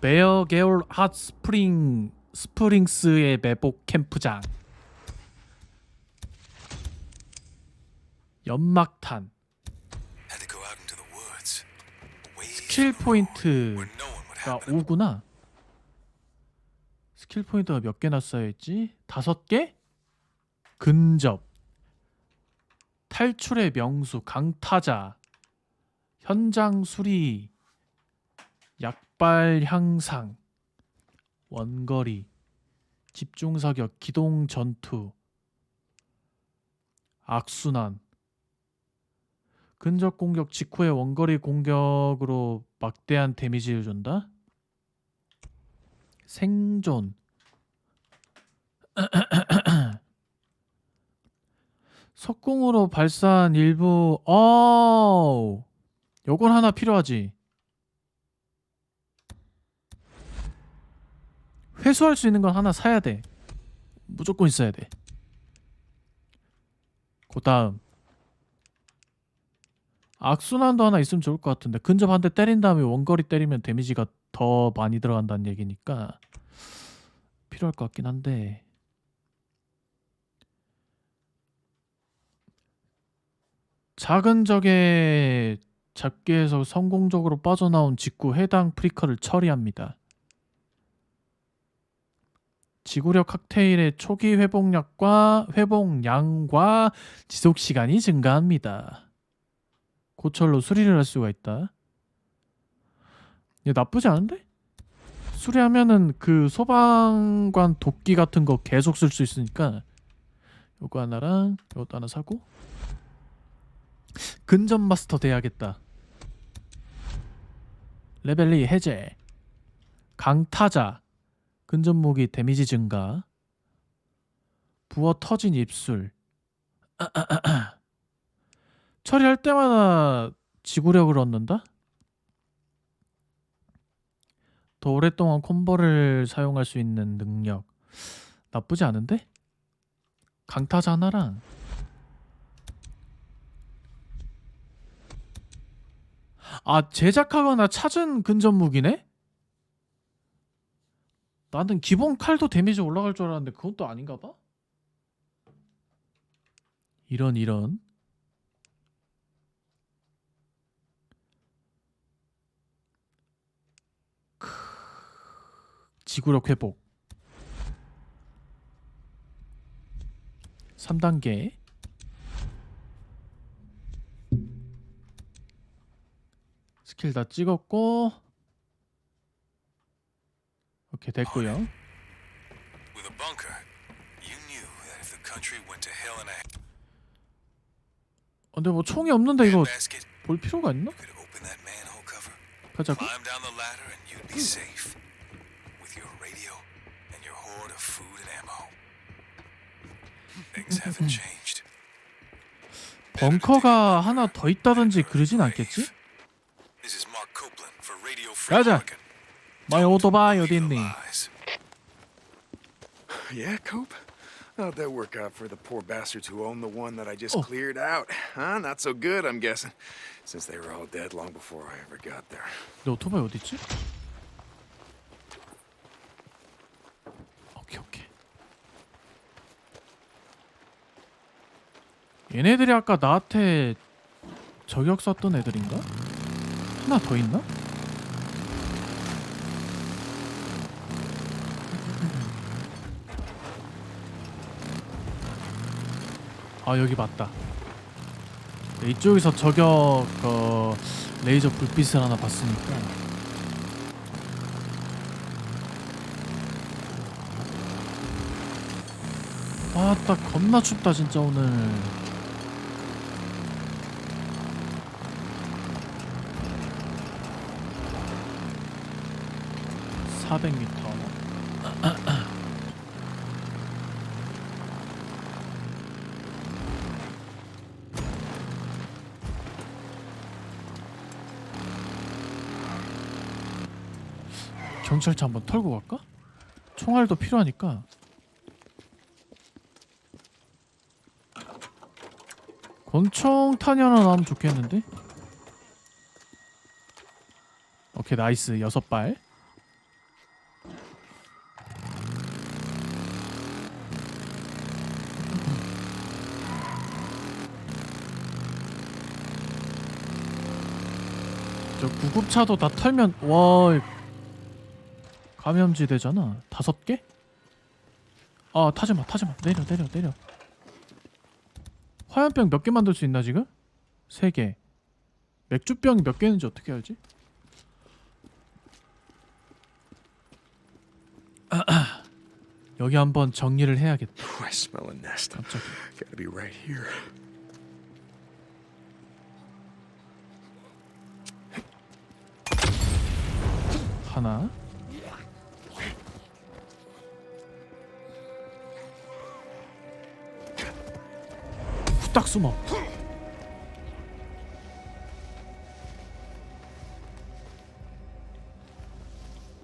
베어 게올 핫 스프링 스프링스의 매복 캠프장 연막탄 스킬 포인트가. 5구나 스킬 포인트가 몇 개나 쌓여있지? 다섯 개? 근접 탈출의 명수 강타자 현장 수리 약발 향상 원거리 집중 사격 기동 전투 악순환 근접 공격 직후에 원거리 공격으로 막대한 데미지를 준다. 생존. 석궁으로 발사한 일부 어. 요건 하나 필요하지. 회수할 수 있는 건 하나 사야 돼. 무조건 있어야 돼. 그 다음 악순환도 하나 있으면 좋을 것 같은데 근접 한 대 때린 다음에 원거리 때리면 데미지가 더 많이 들어간다는 얘기니까 필요할 것 같긴 한데 작은 적의 잡기에서 성공적으로 빠져나온 직후 해당 프리커를 처리합니다. 지구력 칵테일의 초기 회복력과 회복량과 지속 시간이 증가합니다. 고철로 수리를 할 수가 있다. 얘 나쁘지 않은데? 수리하면은 그 소방관 도끼 같은 거 계속 쓸 수 있으니까 요거 하나랑 요것도 하나 사고 근접 마스터 돼야겠다. 레벨 2 해제 강타자 근접 무기 데미지 증가 부어 터진 입술 처리할 때마다 지구력을 얻는다? 더 오랫동안 콤보를 사용할 수 있는 능력 나쁘지 않은데? 강타자 하나랑 아 제작하거나 찾은 근접 무기네? 나는 기본 칼도 데미지 올라갈 줄 알았는데 그건 또 아닌가 봐? 이런 이런 지구력 회복 3단계 스킬 다 찍었고 오케이 됐고요 어, 근데 뭐 총이 없는데 이거 볼 필요가 있나? 가자고. 벙커가 하나 더 있다든지 그러진 않겠지? 가자. 마이 오토바이 어디 있니? Yeah, Cope? How'd that work out for the poor bastards who own the one that I just Oh. cleared out? Huh? Not so good, I'm guessing. Since they were all dead long before I ever got there. 내 오토바이 어디 있지? 오케이 오케이. 얘네들이 아까 나한테 저격 쐈던 애들인가? 하나 더 있나? 아 여기 맞다. 네, 이쪽에서 저격 어, 레이저 불빛을 하나 봤으니까. 아딱 겁나 춥다 진짜 오늘. 400m 경찰차 한번 털고 갈까? 총알도 필요하니까 권총 탄이 하나 나오면 좋겠는데? 오케이 나이스 여섯 발. 저 구급차도 다 털면 와 감염지 되잖아. 다섯 개? 아 타지 마 타지 마 내려 내려 내려. 화염병 몇 개 만들 수 있나 지금? 세 개. 맥주병이 몇 개인지 어떻게 알지? 여기 한번 정리를 해야겠다. I smell a nest. 갑자기. Gotta be right here. 하나. 딱 숨어.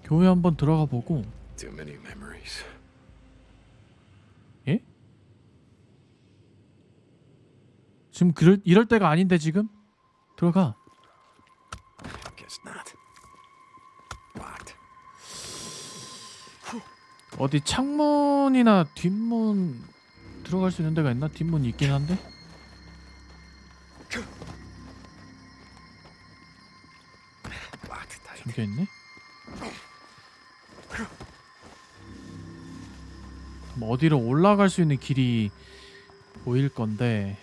교회 한번 들어가 보고. 예? 지금 그럴 이럴 때가 아닌데 지금 들어가. 어디 창문이나 뒷문 들어갈 수 있는 데가 있나? 뒷문 있긴 한데. 잠겨 있네. 그럼 어디로 올라갈 수 있는 길이 보일 건데.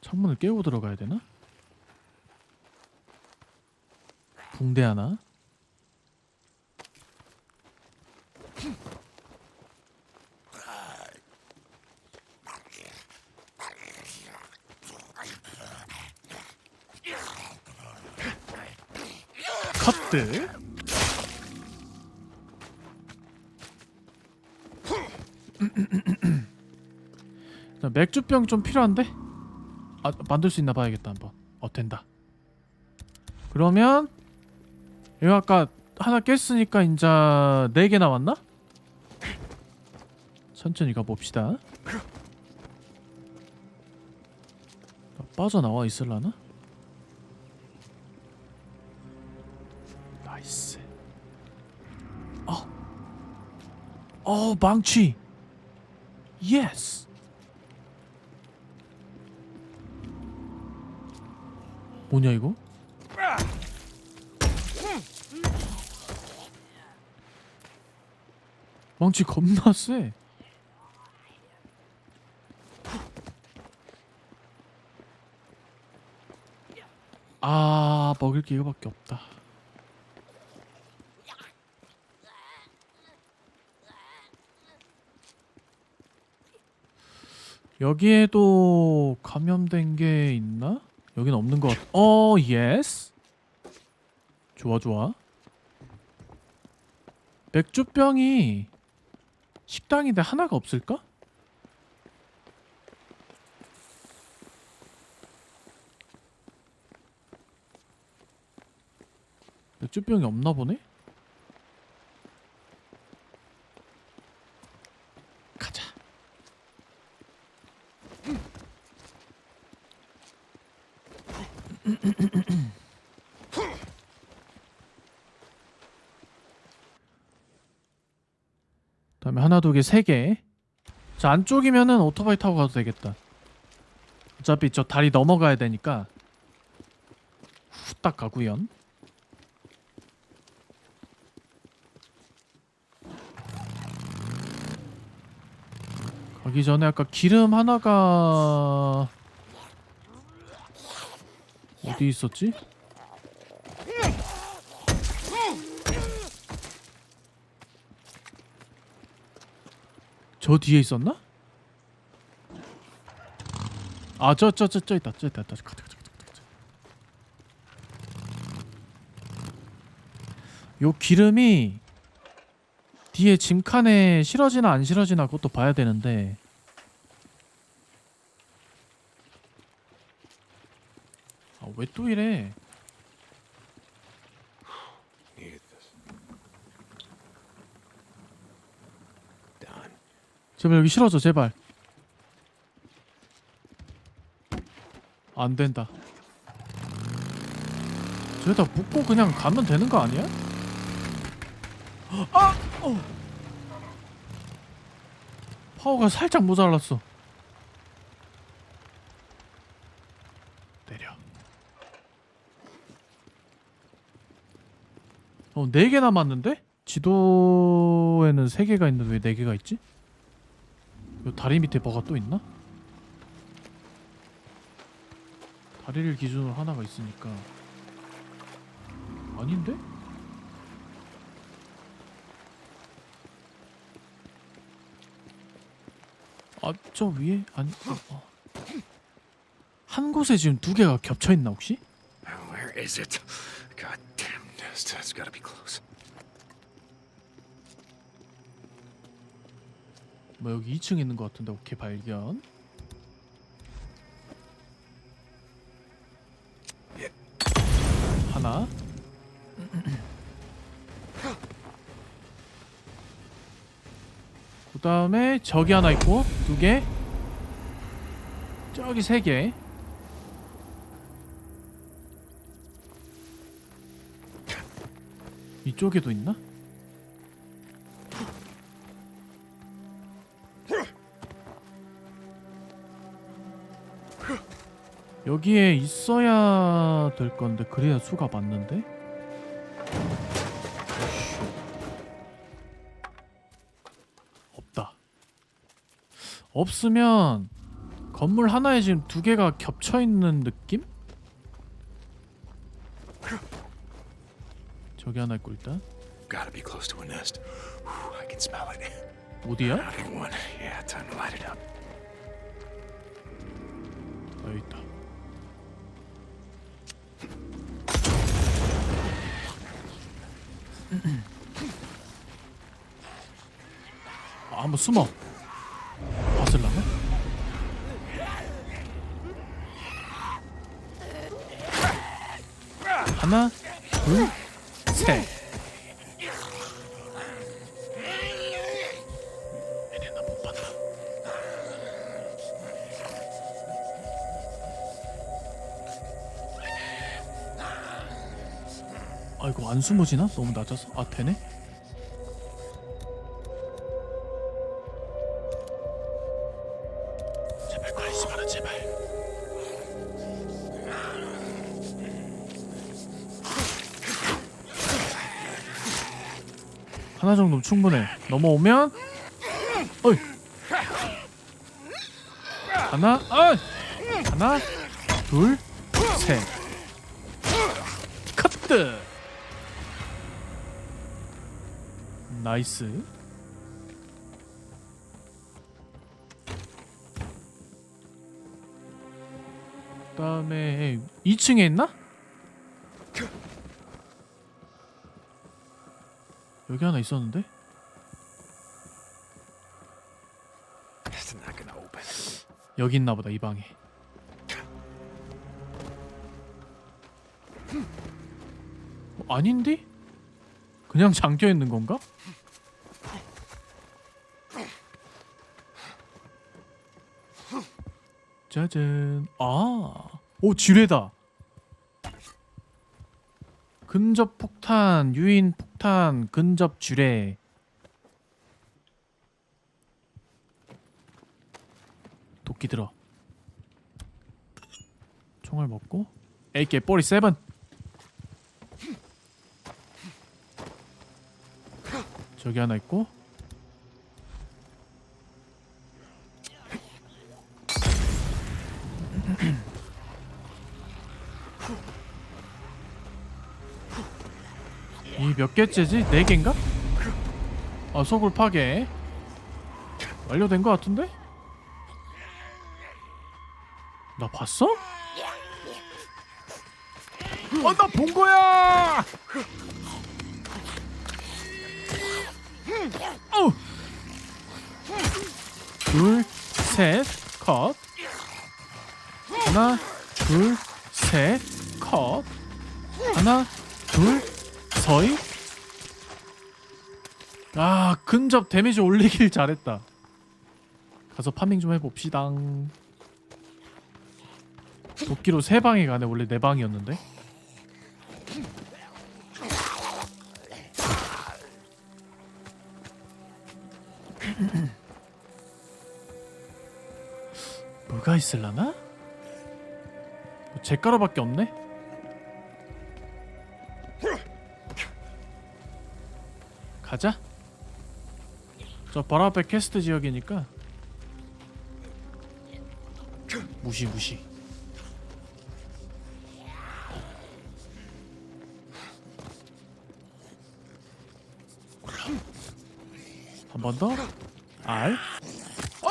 창문을 깨고 들어가야 되나? 붕대 하나. 커트. 자, 맥주병 좀 필요한데? 아 만들 수 있나 봐야겠다 한번. 어 된다. 그러면 이거 아까 하나 깼으니까 인자 네개 남았나? 천천히 가봅시다. 빠져나와 있을라나? 어, 망치. 예스. 뭐냐 이거? 망치 겁나 세. 아, 게 이거밖에 없다. 여기에도 감염된 게 있나? 여긴 없는 것 같... 어, 예스. 좋아, 좋아. 맥주병이 식당인데 하나가 없을까? 맥주병이 없나 보네? 하나, 두 개, 세 개. 자 안쪽이면은 오토바이 타고 가도 되겠다. 어차피 저 다리 넘어가야 되니까 후딱 가구연. 가기 전에 아까 기름 하나가 어디 있었지? 저 뒤에 있었나? 아 저 저 저 저 있다 저 있다 저 있다 가자, 가자, 가자, 가자. 요 기름이 뒤에 짐칸에 실어지나 안 실어지나 그것도 봐야 되는데 아 왜 또 이래 제발 여기 실어줘 제발 안 된다. 저기다 묶고 그냥 가면 되는 거 아니야? 아! 어. 파워가 살짝 모자랐어. 내려. 어, 네개 남았는데? 지도에는 세 개가 있는데 왜네 개가 있지? 요 다리 밑에 뭐가 또 있나? 다리를 기준으로 하나가 있으니까 아닌데? 아 저 위에 아니 어, 어. 한 곳에 지금 두 개가 겹쳐 있나 혹시? Where is it? God damn, it's gotta be close. 뭐 여기 2층에 있는 것 같은데 오케이 발견. 하나. 그 다음에 저기 하나 있고 두개. 저기 세개. 이쪽에도 있나? 여기에 있어야 될 건데 그래야 수가 맞는데? 없다. 없으면 건물 하나에 지금 두 개가 겹쳐 있는 느낌? 저기 하나 있고 일단 Gotta be close to a nest. I can smell it. 어디야? Another one. Yeah, time to light it up. 아, 여기 있다. 한번 숨어. 봤을라나? 하나, 둘, 셋. 얘네 나못 봤나? 아 이거 안 숨어지나? 너무 낮아서? 아 되네? 하나 정도면 충분해. 넘어오면 어이. 하나 어 하나 둘셋. 커트 나이스. 그 다음에 2층에 있나? 여기 하나 있었는데. 여기 있나 보다 이 방에 어, 아닌데? 그냥 잠겨 있는 건가? 짜잔 아 오 지뢰다 근접 폭탄 유인 폭탄 근접 지뢰 도끼 들어. 총을 먹고 AK 47 저기 하나 있고 몇 개째지? 네 개인가? 아 소굴 파괴 완료된 것 같은데? 나 봤어? 어, 나 본 거야! 어! 둘, 셋, 컷. 하나, 둘, 셋, 컷. 하나, 근접 데미지 올리길 잘했다. 가서 파밍 좀 해봅시다. 도끼로 세 방에 가네. 원래 네 방이었는데. 뭐가 있을라나? 뭐 잿가루밖에 없네. 가자. 저 바로 앞에 캐스트 지역이니까 무시 무시. 한 번 더. 알. 어!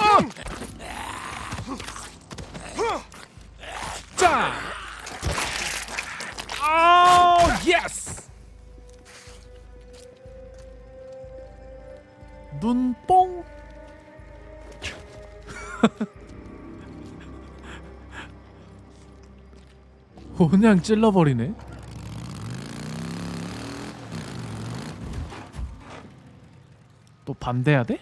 그냥 찔러버리네. 또 반대야 돼?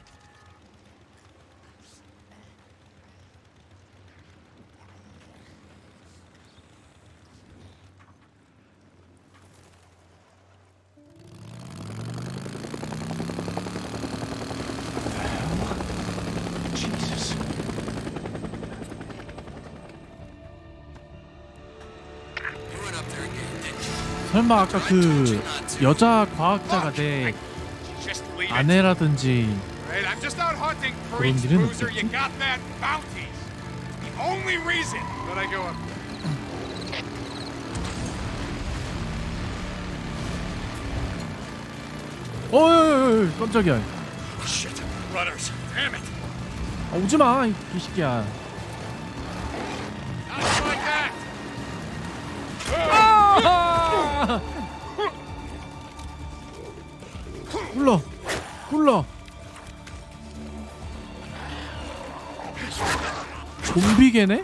설마 아까 그 여자 과학자가 내. 아내라든지 그런 일은 없겠지? 어이 깜짝이야. 아, 오지마 이 개새끼야 굴러 굴러 좀비개네?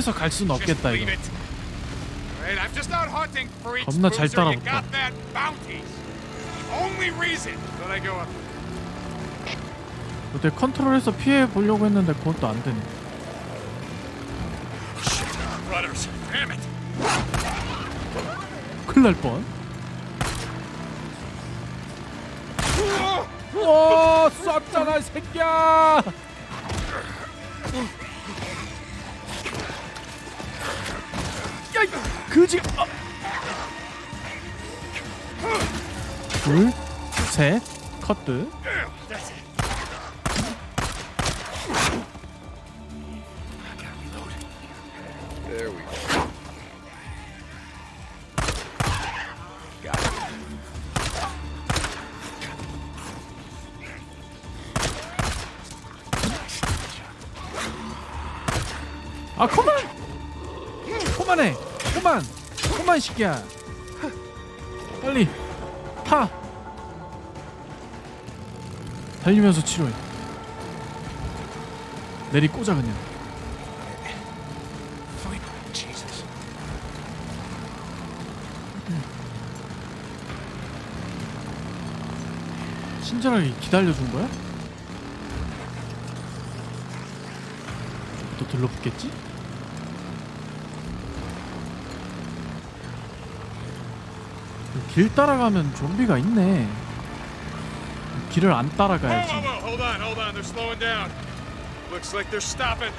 피해서 갈 수는 없겠다 이거 겁나 잘 there. 그때 컨트롤해서 피해 보려고 했는데 그것도 안 되네. 큰일 날 뻔. 와, 쐈잖아, 이 새끼야. 그지. 아. 둘, 셋, 커트. That's it. There we go. Got it. 아, 그만. 이 새끼야. 빨리 타. 달리면서 치료해. 내리 꽂아 그냥. 친절하게 기다려준 거야? 또 들러붙겠지? 길 따라가면 좀비가 있네. 길을 안 Whoa, 따라가야지. whoa, whoa. Hold on, hold on. They're slowing down. Looks like they're stopping.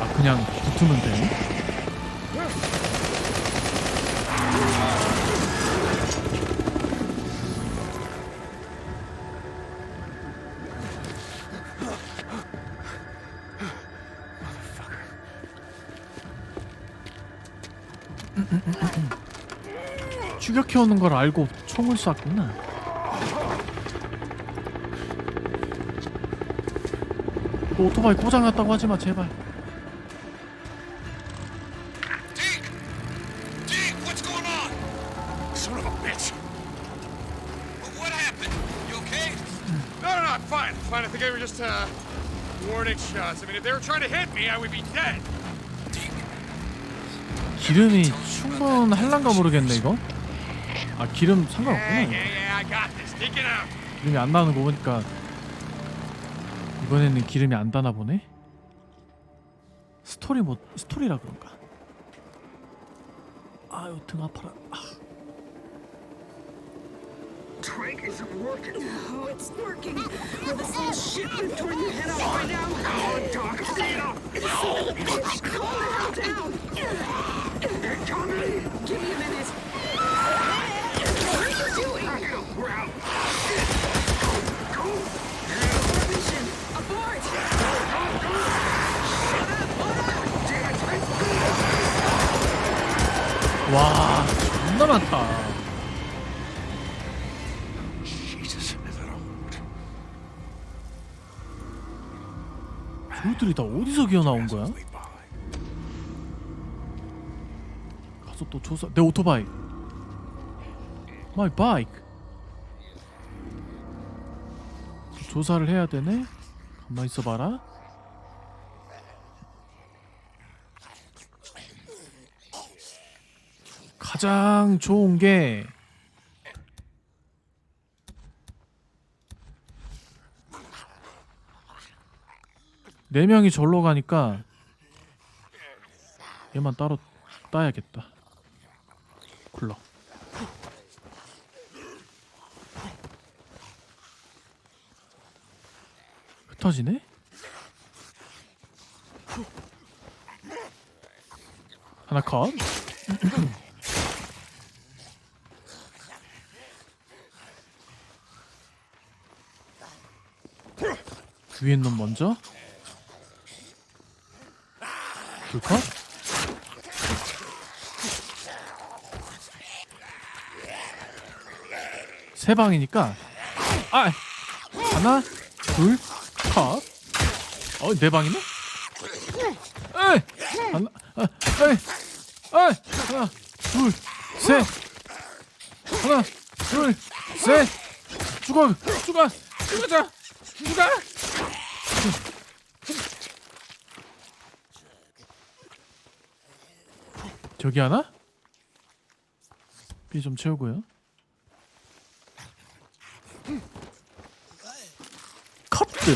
아 그냥 붙으면 돼. 추격해오는 걸 알고 총을 쐈구나 오토바이 고장났다고 하지마 제발 Fine, fine. I think I were just uh, warning shots. I mean, if they were trying to hit me, I would be dead. 기름이 충분할란가 모르겠네 이거. 아 기름 상관없구나. 기름이 안 나는 거 보니까 이번에는 기름이 안 다나 보네. 스토리 뭐 스토리라 그런가. 아유 등 아파라. 아. Trank isn't working. Oh, it's working. This little shit been torn your head off by now? Oh, Doc, enough! Bitch, calm the hell down! They're coming! Give me a minute. What are you doing? We're out. Go! Mission, abort! 와 존나 많다. Jesus, is that all? 저들이 다 어디서 기어 나온 거야? Leave behind. 가서 또 조사. 내 오토바이. 마이 바이크. 조사를 해야 되네. 가만 있어봐라. 가장 좋은 게 네 명이 절로 가니까 얘만 따로 따야겠다. 굴러. 흩어지네? 하나 컷. 위에 놈 먼저. 둘 컷. 세 방이니까. 아 하나 둘컷어네 방이네? 에이 하나 아, 에이 에이 하나 둘셋. 하나 둘셋. 죽어 죽어 죽어자 죽어 저기 하나? 비좀 채우고요 컵들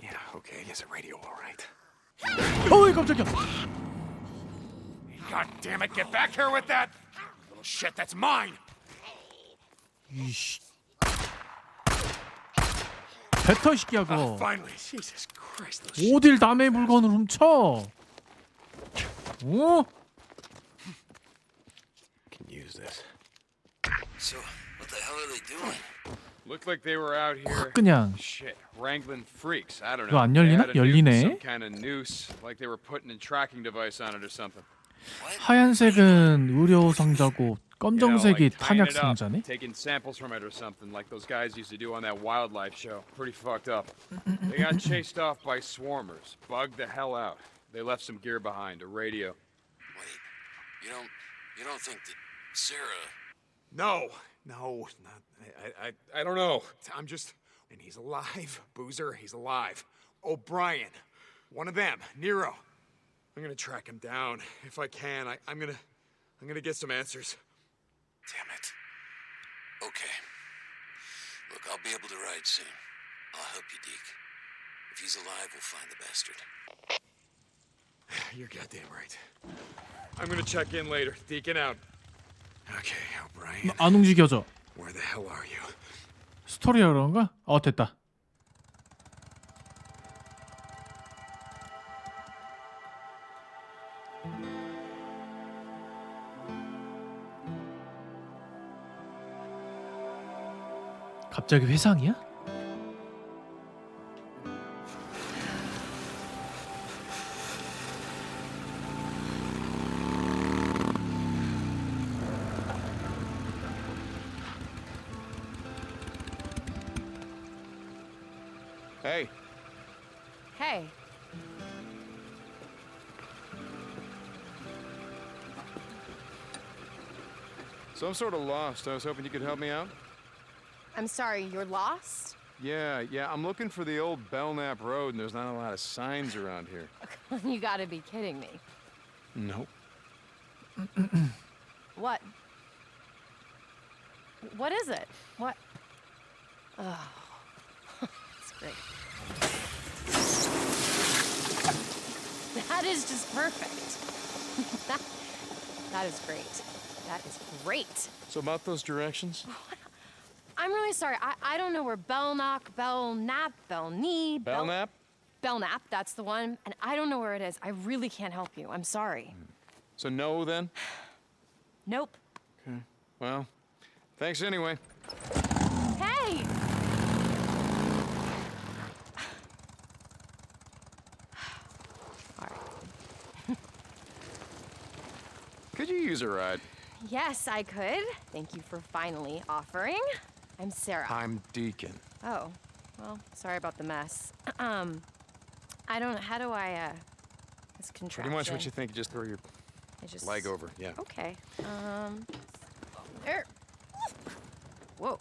Yeah, okay. Is it radio all right? 어이 깜짝이야 God damn it! Get back here with that! Little shit, that's mine! 이씨 배터 시키야 그거 Finally, Jesus Christ! shit. 어딜 남의 물건을 훔쳐 어? So, what the hell are they doing? Looked like they were out here. 확 그냥 Shit, wrangling freaks. I don't 이거 know. 안 They 열리나? had a noose, 열리네. Some kind of noose, like they were putting a tracking device on it or something. 하얀색은 의료 상자고 You know, 검정색이 like tying 탄약 it up, 상자네 taking samples from it or something, like those guys used to do on that wildlife show. Pretty fucked up. they got chased off by swarmers, bugged the hell out. They left some gear behind, a radio. Wait, you don't, you don't think that Sarah? no, no, not. I, I, I don't know. I'm just. And he's alive, Boozer. He's alive. O'Brien, one of them, Nero. I'm gonna track him down if I can. I, I'm gonna, I'm gonna get some answers. Damn it. Okay. Look, I'll be able to ride soon. I'll help you, Deke. If he's alive, we'll find the bastard. You're goddamn right. I'm gonna check in later. Deacon out. 안 움직여져 Where the hell are you? 스토리라 그런가? 어 됐다 갑자기 회상이야? I'm sort of lost. I was hoping you could help me out. I'm sorry, you're lost? Yeah, yeah. I'm looking for the old Belknap Road, and there's not a lot of signs around here. you gotta be kidding me. Nope. What? What is it? What? Oh, it's great. That is just perfect. that, that is great. That is great. So about those directions? I'm really sorry. I, I don't know where Belknock, Belknap, Belknee, Bel- Belknap? Belknap, that's the one. And I don't know where it is. I really can't help you. I'm sorry. Hmm. So no then? Nope. Okay. Well, thanks anyway. Hey! All right. Could you use a ride? Yes, I could. Thank you for finally offering. I'm Sarah. I'm Deacon. Oh, well, sorry about the mess. Um, I don't. Know, how do I? Uh, this contraption. Pretty much what you think. You just throw your I just... leg over. Yeah. Okay. Um. There. Whoa.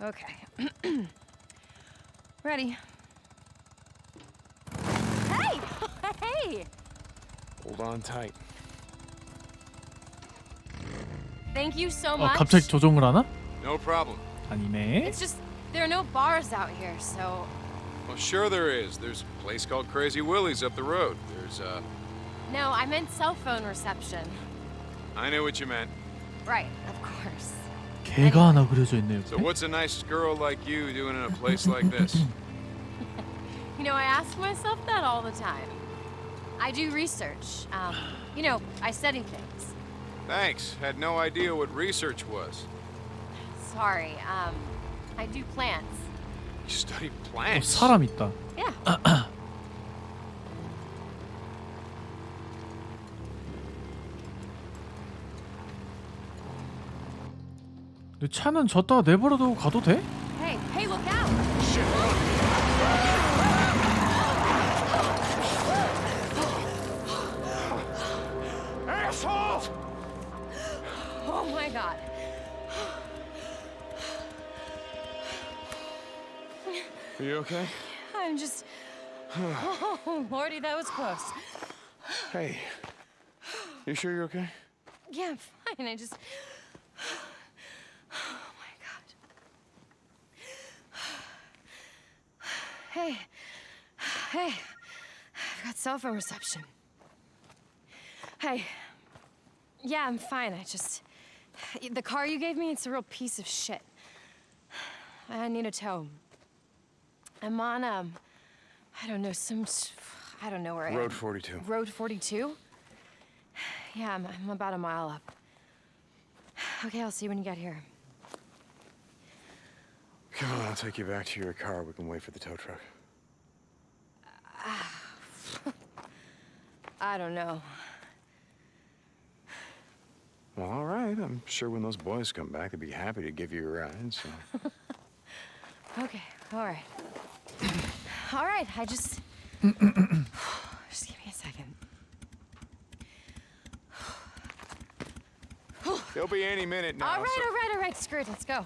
Okay. Ready. Hey! hey! Hold on tight. Thank you so 어 much. 갑자기 조종을 하나? No problem. 아니네. It's just there are no bars out here, so Well, sure there is. There's a place called Crazy Willie's up the road. There's, uh, no. I meant cell phone reception. I knew what you meant. Right, of course. 개가 하나 그려져 있네요. So what's a nice girl like you doing in a place like this? You know, I ask myself that all the time. I do research. Um, you know, I study things. Thanks. Had no idea what research was. Sorry. Um, I do plants. You study 어, plants. 사람 있다. Yeah. 근데 차는 졌다가 내버려두고 가도 돼? Are you okay? I'm just. Oh, Lordy, that was close. Hey. You sure you're okay? Yeah, I'm fine. I just. Oh my god. Hey. Hey. I've got cell phone reception. Hey. Yeah, I'm fine. I just. The car you gave me, it's a real piece of shit. I need a tow. I'm on, um. I don't know, some. I don't know where I am. Road 42. Road 42? Yeah, I'm, I'm about a mile up. Okay, I'll see you when you get here. Come on, I'll take you back to your car. We can wait for the tow truck. I don't know. Well, all right. I'm sure when those boys come back, they'd be happy to give you a ride. So. Okay, all right. All right, I just... just give me a second. There'll be any minute now. All right, so all right, all right. Screw it. Let's go.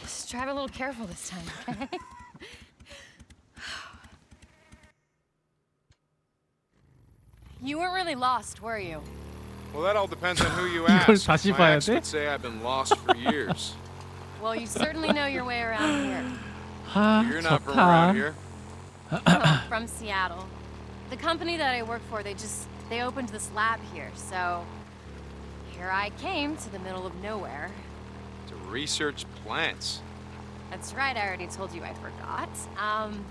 Just drive a little careful this time, okay? you weren't really lost, were you? Well, that all depends on who you ask. My ex would say I've been lost for years. well, you certainly know your way around here. You're not from around here. Uh, from Seattle. The company that I work for, they just they opened this lab here, so here I came to the middle of nowhere. To research plants. That's right, I already told you I forgot. Um,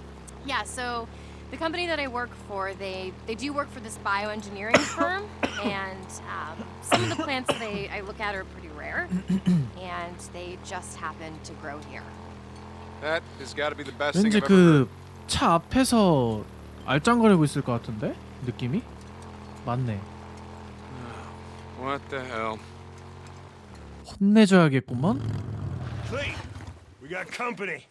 yeah, so the company that I work for, they, they do work for this bioengineering firm, and um, some of the plants that they, I look at are pretty rare, and they just happen to grow here. That has got to be the best thing I've ever heard. 차 앞에서 알짱거리고 있을 것 같은데 느낌이 맞네. What the hell? 혼내줘야겠구먼. Clete, we got company.